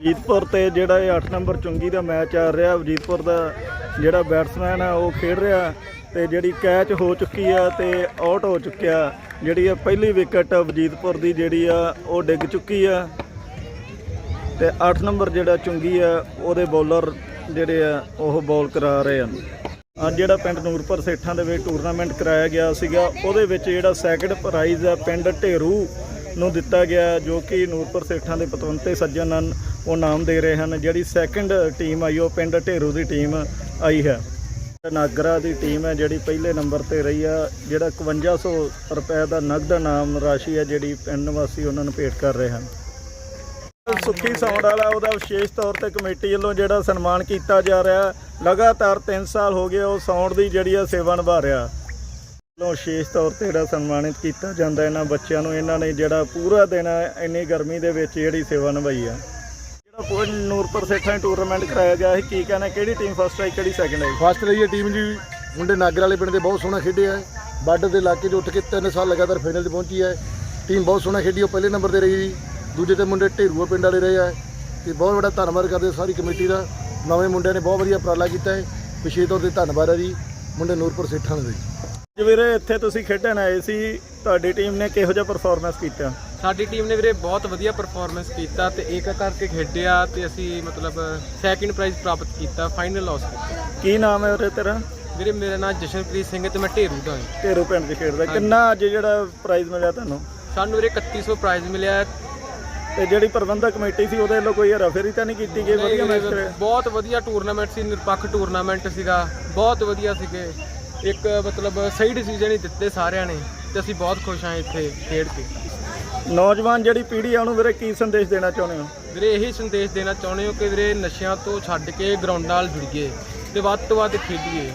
ਜੀਤਪੁਰ ਤੇ ਜਿਹੜਾ ਇਹ 8 ਨੰਬਰ ਚੁੰਗੀ ਦਾ ਮੈਚ ਆ ਰਿਹਾ, ਜੀਤਪੁਰ ਦਾ ਜਿਹੜਾ ਬੈਟਸਮੈਨ ਆ, ਉਹ ਖੇਡ ਰਿਹਾ ਤੇ ਜਿਹੜੀ ਕੈਚ ਹੋ ਚੁੱਕੀ ਆ ਤੇ ਆਊਟ ਹੋ ਚੁੱਕਿਆ। ਜਿਹੜੀ ਆ ਪਹਿਲੀ ਵਿਕਟ ਵਜੀਦਪੁਰ ਦੀ ਜਿਹੜੀ ਆ, ਉਹ ਡਿੱਗ ਚੁੱਕੀ ਆ। ਤੇ 8 ਨੰਬਰ ਜਿਹੜਾ ਚੁੰਗੀ ਆ, ਉਹਦੇ ਬੌਲਰ ਜਿਹੜੇ ਆ, ਉਹ ਬੌਲ ਕਰਾ ਰਹੇ ਹਨ। ਅੱਜ ਜਿਹੜਾ ਪਿੰਡ ਨੂਰਪੁਰ ਸੇਠਾਂ ਦੇ ਵਿੱਚ ਟੂਰਨਾਮੈਂਟ ਕਰਾਇਆ ਗਿਆ ਸੀਗਾ, ਉਹਦੇ ਵਿੱਚ ਜਿਹੜਾ ਸੈਕਿੰਡ ਪ੍ਰਾਈਜ਼ ਆ, ਪਿੰਡ ਢੇਰੂ ਨੂੰ ਦਿੱਤਾ ਗਿਆ ਜੋ ਕਿ ਨੂਰਪੁਰ ਸੇਠਾਂ ਦੇ ਪਤਵੰਤੇ ਸੱਜਣ ਹਨ, ਉਹ ਨਾਮ ਦੇ ਰਹੇ ਹਨ। ਜਿਹੜੀ ਸੈਕੰਡ ਟੀਮ ਆਈ, ਉਹ ਪਿੰਡ ਢੇਰੂ ਦੀ ਟੀਮ ਆਈ ਹੈ। ਨਾਗਰਾ ਦੀ ਟੀਮ ਹੈ, ਜਿਹੜੀ ਪਹਿਲੇ ਨੰਬਰ ਤੇ ਰਹੀ ਆ। ਜਿਹੜਾ 5100 ਰੁਪਏ ਦਾ ਨਗਦ ਨਾਮ ਰਾਸ਼ੀ ਹੈ, ਜਿਹੜੀ ਪਿੰਡ ਵਾਸੀ ਉਹਨਾਂ ਨੂੰ ਭੇਟ ਕਰ ਰਹੇ ਹਨ। ਸੁੱਖੀ ਸੌਂਡ ਵਾਲਾ ਉਹਦਾ ਵਿਸ਼ੇਸ਼ ਤੌਰ ਤੇ ਕਮੇਟੀ ਵੱਲੋਂ ਜਿਹੜਾ ਸਨਮਾਨ ਕੀਤਾ ਜਾ ਰਿਹਾ, ਲਗਾਤਾਰ 3 ਸਾਲ ਹੋ ਗਏ ਉਹ ਸੌਂਡ ਦੀ ਜਿਹੜੀ ਆ ਸੇਵਾ ਨਿਭਾ ਰਿਹਾ। ਵੱਲੋਂ ਵਿਸ਼ੇਸ਼ ਤੌਰ ਤੇ ਜਿਹੜਾ ਸਨਮਾਨਿਤ ਕੀਤਾ ਜਾਂਦਾ ਇਹਨਾਂ ਬੱਚਿਆਂ ਨੂੰ, ਇਹਨਾਂ ਨੇ ਜਿਹੜਾ ਪੂਰਾ ਦਿਨ ਇੰਨੀ ਗਰਮੀ ਦੇ ਵਿੱਚ ਜਿਹੜੀ ਸੇਵਾ ਨਿਭਾਈ ਆ। ਜਿਹੜਾ ਪੂਰੇ ਨੂਰਪੁਰ ਸੇਠਾਂ ਟੂਰਨਾਮੈਂਟ ਕਰਾਇਆ ਗਿਆ ਸੀ, ਕੀ ਕਹਿਣਾ, ਕਿਹੜੀ ਟੀਮ ਫਸਟ ਆਈ ਕਿਹੜੀ ਸੈਕੰਡ ਆਈ ਫਸਟ ਰਹੀ ਹੈ ਟੀਮ ਜੀ, ਮੁੰਡੇ ਨਾਗਰ ਵਾਲੇ ਪਿੰਡ ਦੇ ਬਹੁਤ ਸੋਹਣਾ ਖੇਡਿਆ ਹੈ ਬਾਰਡਰ ਦੇ ਇਲਾਕੇ 'ਚ ਉੱਠ ਕੇ 3 ਸਾਲ ਲਗਾਤਾਰ ਫਾਈਨਲ 'ਚ ਪਹੁੰਚੀ ਹੈ। ਟੀਮ ਬਹੁਤ ਸੋਹਣਾ ਖੇਡੀ, ਉਹ ਪਹਿਲੇ ਨੰਬਰ ਤੇ ਰਹੀ ਜੀ। ਦੂਜੇ ਤੇ ਮੁੰਡੇ ਢੇਰੂਆ ਪਿੰਡ ਵਾਲੇ ਰਹੇ ਹੈ ਤੇ ਬਹੁਤ ਬੜਾ ਧੰਨਵਾਦ ਕਰਦੇ ਸਾਰੀ ਕਮੇਟੀ ਦਾ। ਨਵੇਂ ਮੁੰਡਿਆਂ ਨੇ ਬਹੁਤ ਵਧੀਆ ਉਪਰਾਲਾ ਕੀਤਾ ਹੈ। ਵਿਸ਼ੇਸ਼ ਤੌਰ ਤੇ ਧੰਨਵਾਦ ਹੈ ਜੀ, ਮੁੰਡੇ ਨੂਰਪੁਰ ਸੇਠਾਂ ਦੇ ਜੀ। ਵੀਰੇ ਇੱਥੇ ਤੁਸੀਂ ਖੇਡਣ ਆਏ ਸੀ ਤੁਹਾਡੀ ਟੀਮ ਨੇ ਕਿਹੋ ਜਿਹਾ ਪਰਫਾਰਮੈਂਸ ਕੀਤਾ? ਸਾਡੀ ਟੀਮ ਨੇ ਵੀਰੇ ਬਹੁਤ ਵਧੀਆ ਪਰਫਾਰਮੈਂਸ ਕੀਤਾ ਤੇ ਇੱਕ ਕਰਕੇ ਖੇਡਿਆ ਤੇ ਅਸੀਂ ਮਤਲਬ ਸੈਕਿੰਡ ਪ੍ਰਾਈਜ਼ ਪ੍ਰਾਪਤ ਕੀਤਾ ਫਾਈਨਲ ਲਾਸ ਕੀਤਾ। ਕੀ ਨਾਮ ਹੈ ਵੀਰੇ ਤੇਰਾ? ਵੀਰੇ ਮੇਰਾ ਨਾਮ ਜਸ਼ਨਪ੍ਰੀਤ ਸਿੰਘ ਤੇ ਮੈਂ ਢੇਰੂ ਦਾ ਹਾਂ। ਢੇਰੂ ਪਿੰਡ 'ਚ ਖੇਡਦਾ। ਕਿੰਨਾ ਅੱਜ ਜਿਹੜਾ ਪ੍ਰਾਈਜ਼ ਮਿਲਿਆ ਤੁਹਾਨੂੰ? ਸਾਨੂੰ ਵੀਰੇ 3100 ਪ੍ਰਾਈਜ਼ ਮਿਲਿਆ। ਤੇ ਜਿਹੜੀ ਪ੍ਰਬੰਧਕ ਕਮੇਟੀ ਸੀ ਉਹਦੇ ਵੱਲੋਂ ਕੋਈ ਹੇਰਾਫੇਰੀ ਤਾਂ ਨਹੀਂ ਕੀਤੀ ਗਈ? ਵਧੀਆ ਮੈਚ ਬਹੁਤ ਵਧੀਆ ਟੂਰਨਾਮੈਂਟ ਸੀ ਨਿਰਪੱਖ ਟੂਰਨਾਮੈਂਟ ਸੀਗਾ। ਬਹੁਤ ਵਧੀਆ ਸੀਗੇ। ਇੱਕ ਮਤਲਬ ਸਹੀ ਡਿਸੀਜਨ ਹੀ ਦਿੱਤੇ ਸਾਰਿਆਂ ਨੇ ਤੇ ਅਸੀਂ ਬਹੁਤ ਖੁਸ਼ ਹਾਂ ਇੱਥੇ ਖੇਡ ਕੇ। ਨੌਜਵਾਨ ਜਿਹੜੀ ਪੀੜ੍ਹੀ ਆ ਉਹਨੂੰ ਵੀਰੇ ਕੀ ਸੰਦੇਸ਼ ਦੇਣਾ ਚਾਹੁੰਦੇ ਹੋ? ਵੀਰੇ ਇਹੀ ਸੰਦੇਸ਼ ਦੇਣਾ ਚਾਹੁੰਦੇ ਹਾਂ ਕਿ ਵੀਰੇ ਨਸ਼ਿਆਂ ਤੋਂ ਛੱਡ ਕੇ ਗਰਾਊਂਡਾਂ ਨਾਲ ਜੁੜੀਏ ਤੇ ਵੱਧ ਤੋਂ ਵੱਧ ਖੇਡੀਏ।